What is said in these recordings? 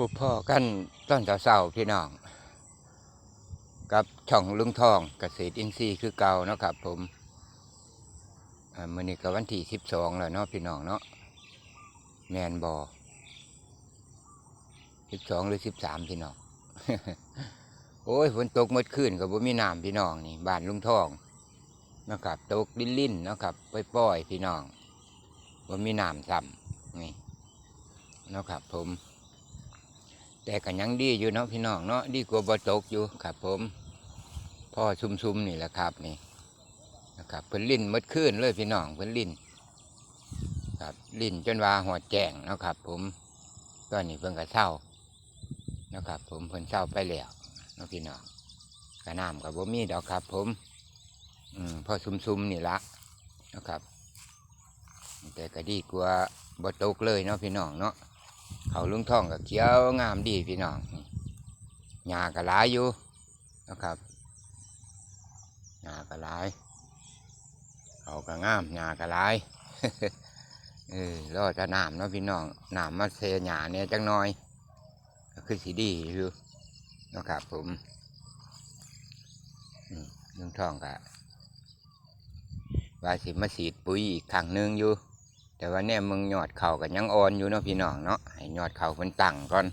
ผู้พ่อกันต้นเสาๆพี่น้อง กับช่องลุงทองเกษตรอินทรีย์คือเก่าเนาะครับ ผมมื่อนี้ก็วันที่สิบสองแล้วเนาะพี่น้องเนาะแมนบอสิบสองหรือสิบสามพี่น้องโอ้ยฝนตกเมื่อคืนกับบ่มีน้ำพี่น้องนี่บ้านลุงทองนะครับตกลิ้นลิ้นๆนะครับปล่อยๆพี่น้องบ่มีน้ำซ้ำนี่นะครับผม แต่ก็ยังดีอยู่เนาะพี่น้องเนาะดีกว่าบ่ตกอยู่ครับผมพ่อซุ่มๆนี่แหละครับนี่นะครับเพิ่นลิ้นมดคืนเลยพี่น้องเพิ่นลิ้นครับลิ้นจนว่าหัวแจงนะครับ ผมตอนนี้เพิ่นก็เศร้านะครับ ผมเพิ่นเศร้าไปแล้วเนาะพี่น้องกระน้ำกับบ่มีดอกครับ ผม อืมพ่อซุ่มๆนี่ละนะครับ แต่ก็ดีกว่าบ่ตกเลยเนาะพี่น้องเนาะ เขาลุงท่องกับเขียวงามดีพี่น้องหญ้าก็หลายอยู่นะครับหญ้าก็หลายเขาก็งามหญ้าก็หลายเออรอจะน้ำเนาะพี่น้องน้ำมาเสียหญ้าเนี่ยจังน้อย ก็คือสีดีอยู่นะครับผมอืมลุงท่องก็ว่าสิมาสีดปุ๋ยอีกครั้งหนึ่งอยู่ แต่ว่าเนี่ยมึงยอดเข่ากันยังอ่อนอยู่เนาะพี่น้องเนาะให้ยอดเข่าเพิ่นตั้งก่อน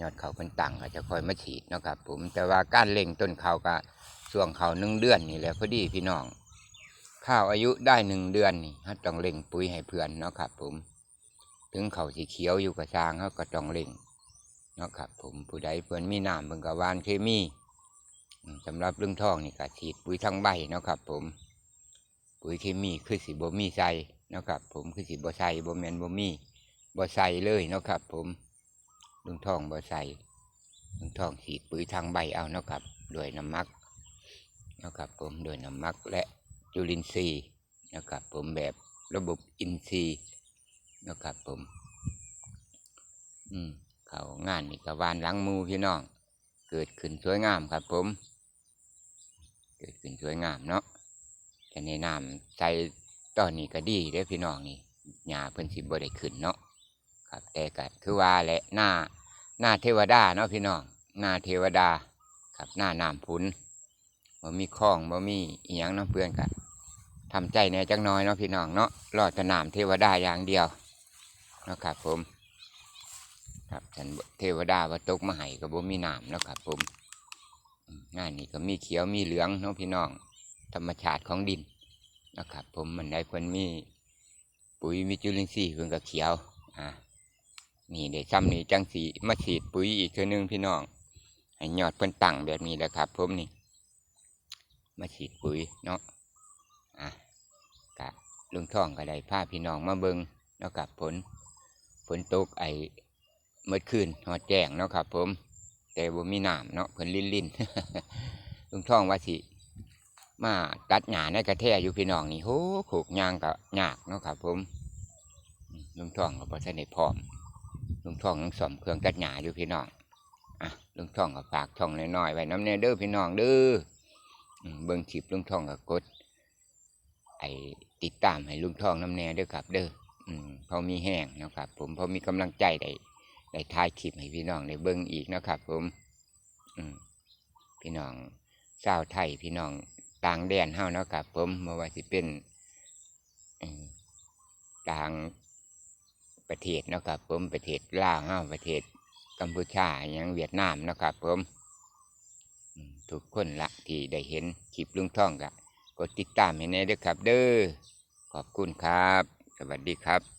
ยอดเข่าเพิ่นตั้งก็จะค่อยมาฉีดเนาะครับ ผมแต่ว่าการเล่งต้นเข่าก็ช่วงเข่าหนึ่งเดือนนี่แหละพอดีพี่น้อง ข้าวอายุได้หนึ่งเดือนนี่ฮะต้องเล่งปุ๋ยให้เพื่อนเนาะครับผม ถึงเขาสีเขียวอยู่กับซางเขาก็ต้องเล่งเนาะครับผมผู้ใดเพื่อนมีน้ำเพิ่นก็หวานเคมีอืมสำหรับเรื่องทองนี่ก็ฉีดปุ๋ยทั้งใบเนาะครับผม ปุ๋ยเคมีคือสีบ่มีใส่ นะครับ ผมคือสีบ่ใส่บ่แมนบ่มีบ่ใส่เลยนะครับ ผมลุงทองบ่ใส่ลุงทองฉีดปุ๋ยทางใบเอานะครับด้วยน้ำมักนะครับ ผมด้วยน้ำมักและจุลินทรีย์นะครับ ผมแบบระบบอินทรีย์นะครับ ผม อืมเขางานนี่กวานหลังหมูพี่น้อง เกิดขึ้นสวยงามครับ ผม เกิดขึ้นสวยงามเนาะแต่ในน้ำใส่ ตอนนี้ก็ดีเด้พี่น้องนี่หญ้าเพิ่นสิบ่ได้ขึ้นเนาะครับแต่ก็คือว่าแหละหน้าหน้าเทวดาเนาะพี่น้องหน้าเทวดาครับหน้าน้ำพุนบ่มีคลองบ่มีอีหยังน้ำเพื่อนกันทำใจแน่จักหน้อยเนาะพี่น้องเนาะรอดแต่น้ำเทวดาอย่างเดียวเนาะครับผม ครับฉันเทวดาว่าตกมาให้ก็บ่มีน้ำเนาะครับผมงานนี้ก็มีเขียวมีเหลืองเนาะพี่น้อง ธรรมชาติของดิน นะครับ ผมมันได้เพิ่นมีปุ๋ยมีจุลินทรีย์เพิ่นก็เขียว อ่านี่เดี๋ยวซ้ำนี่จังสีมาฉีดปุ๋ยอีกเทื่อนึงพี่น้องให้ยอดเพิ่นตั้งแบบนี้แหละครับ ผมนี่มาฉีดปุ๋ยเนาะอะกะลุงท่องก็ได้พาพี่น้องมาเบิงเนาะครับผลฝนตกไอ้เมื่อคืนหอดแจ้งเนาะครับ ผม แต่บ่มีน้ำเนาะเพิ่นลิ้นลิ้นลุงท่องว่าสิ มาตัดหญ้าในกระแทอยู่พี่น้องนี่โหขูกยางก็ยากเนาะครับ ผมลุงทองก็บ่ทันได้พร้อมลุงทองยังซ่อมเครื่องตัดหญ้าอยู่พี่น้องอะลุงทองก็ฝากช่องน้อยๆไว้น้ำแน่เด้อพี่น้องเด้อเบิ่งคลิปลุงทองก็กด ไอติดตามให้ลุงทองน้ำแน่เด้อครับ เด้ออืมพอมีแห้งนะครับ ผมพอมีกำลังใจได้ได้ถ่ายคลิปให้พี่น้องได้เบิ่งอีกนะครับ ผม อืมพี่น้องชาวไทยพี่น้อง ต่างแดนเฮาเนาะครับผมเมื่อว่าสิเป็นต่างประเทศเนาะครับผมประเทศลาวเฮาประเทศกัมพูชาอหยังเวียดนามเนาะครับผมทุกคนละที่ได้เห็นคลิปลุงท่องกะกดติดตามให้แน่ด้อครับ เด้อขอบคุณครับ สวัสดีครับ